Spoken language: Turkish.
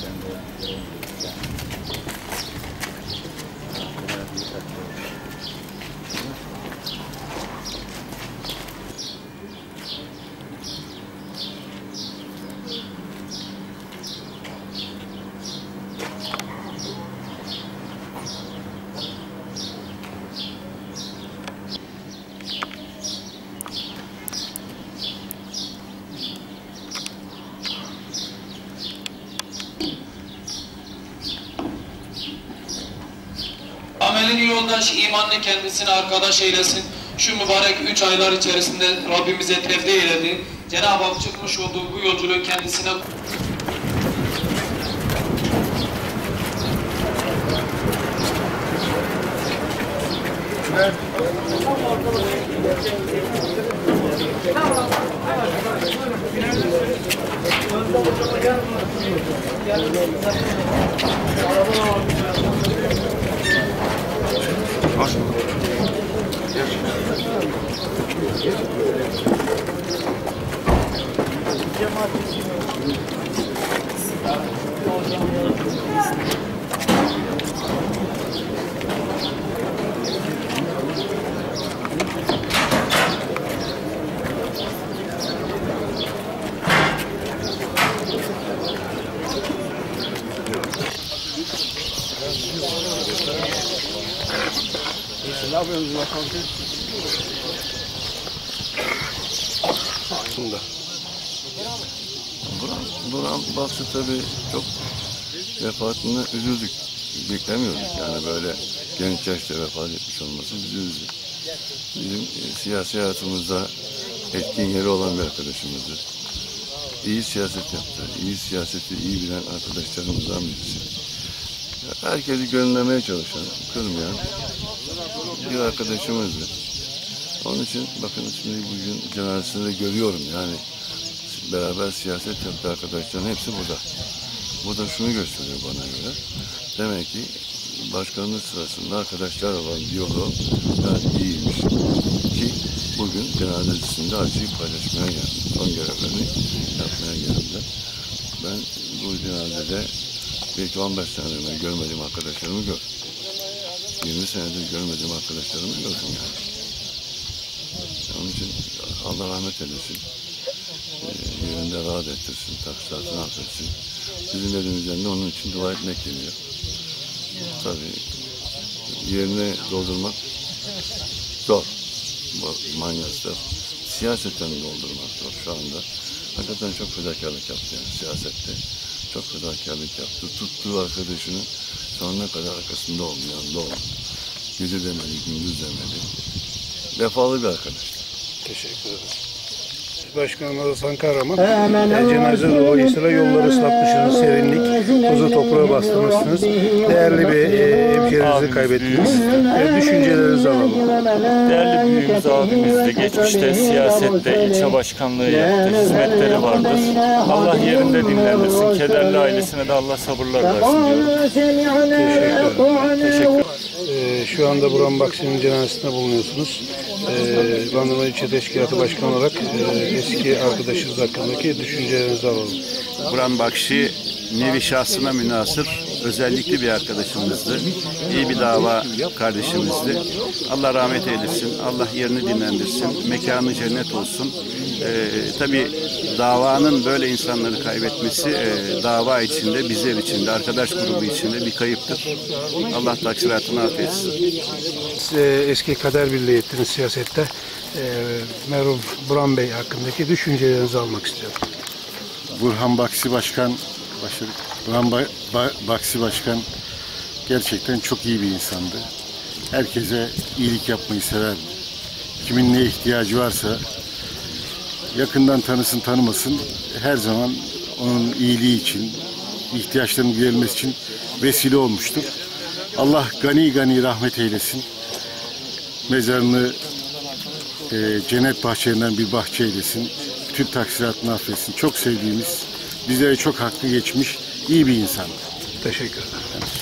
Dan. Amelini yoldaş, imanını kendisine arkadaş eylesin. Şu mübarek üç aylar içerisinde Rabbimize tevdi eyledi. Cenab-ı Hak çıkmış olduğu bu yolculuğu kendisine Можно? Я Bunda. Buran, Basri tabii çok vefatına üzüldük. Beklemiyorduk yani böyle genç yaşta vefat etmiş olması bizi üzdü. Bizim e, siyasi hayatımızda etkin yeri olan bir arkadaşımızdır. İyi siyaset yaptı. İyi siyaseti iyi bilen arkadaşlarımızdan birisi. Herkesi gönüllemeye çalışan, kırmayan bir arkadaşımızdı. Onun için bakın şimdi bugün cenazesinde görüyorum yani beraber siyaset yaptı arkadaşların hepsi burada. Bu da şunu gösteriyor bana göre. Demek ki başkanlık sırasında arkadaşlar olan diyaloğu gayet iyiymiş. Ki bugün cenazesinde acıyı paylaşmaya geldi. Son görevlerini yapmaya geldiler. Ben bu cenazede belki 15 senedir görmediğim arkadaşlarımı gördüm. 20 senedir görmediğim arkadaşlarımı gördüm yani. Onun için Allah rahmet eylesin. Ee, yerinde rahat ettirsin, taksiratını affetsin. Bizim elimizden de onun için dua etmek geliyor. Tabii yerine doldurmak zor. Bu manyasta. Siyaseten doldurmak zor şu anda. Hakikaten çok fedakarlık yaptı yani siyasette. Çok fedakarlık yaptı. Tuttuğu arkadaşının sonuna kadar arkasında yanında oldu. Gece demedi, gündüz demedi. Vefalı bir arkadaş. Teşekkür ederim. Başkanımız Hasan Kahraman, e, cenaze dolayısıyla yolları ıslatmışsınız, serinlik, tozu toprağa bastırmışsınız. Değerli bir e, hemşerinizi kaybettiniz. E, düşüncelerinizi alalım. Değerli büyüğümüz abimiz de geçmişte siyasette ilçe başkanlığı yaptı. Hizmetleri vardır. Allah yerinde dinlendirsin. Kederli ailesine de Allah sabırlar versin diyorum. Teşekkür E, şu anda Burhan Baksi'nin cenazesinde bulunuyorsunuz. E, Bandırma İlçe Teşkilatı Başkanı olarak e, eski arkadaşınız hakkındaki düşüncelerinizi alalım. Buran Bakşi nevi şahsına münasır özellikli bir arkadaşımızdı. İyi bir dava kardeşimizdi. Allah rahmet eylesin. Allah yerini dinlendirsin. Mekanı cennet olsun. Ee, tabii davanın böyle insanları kaybetmesi e, dava içinde, bizler içinde, arkadaş grubu içinde bir kayıptır. Allah taksiratını affetsin. Siz, e, eski kader birliği ettiniz siyasette. E, merhum Burhan Bey hakkındaki düşüncelerinizi almak istiyorum. Burhan Baksi Başkan, başarı, Burhan Ba- Ba- Baksi Başkan gerçekten çok iyi bir insandı. Herkese iyilik yapmayı severdi. Kimin ne ihtiyacı varsa yakından tanısın tanımasın her zaman onun iyiliği için, ihtiyaçlarının giderilmesi için vesile olmuştur. Allah gani gani rahmet eylesin. Mezarını e, cennet bahçelerinden bir bahçe eylesin. Bütün taksiratını affetsin. Çok sevdiğimiz, bizlere çok hakkı geçmiş iyi bir insandı. Teşekkür ederim.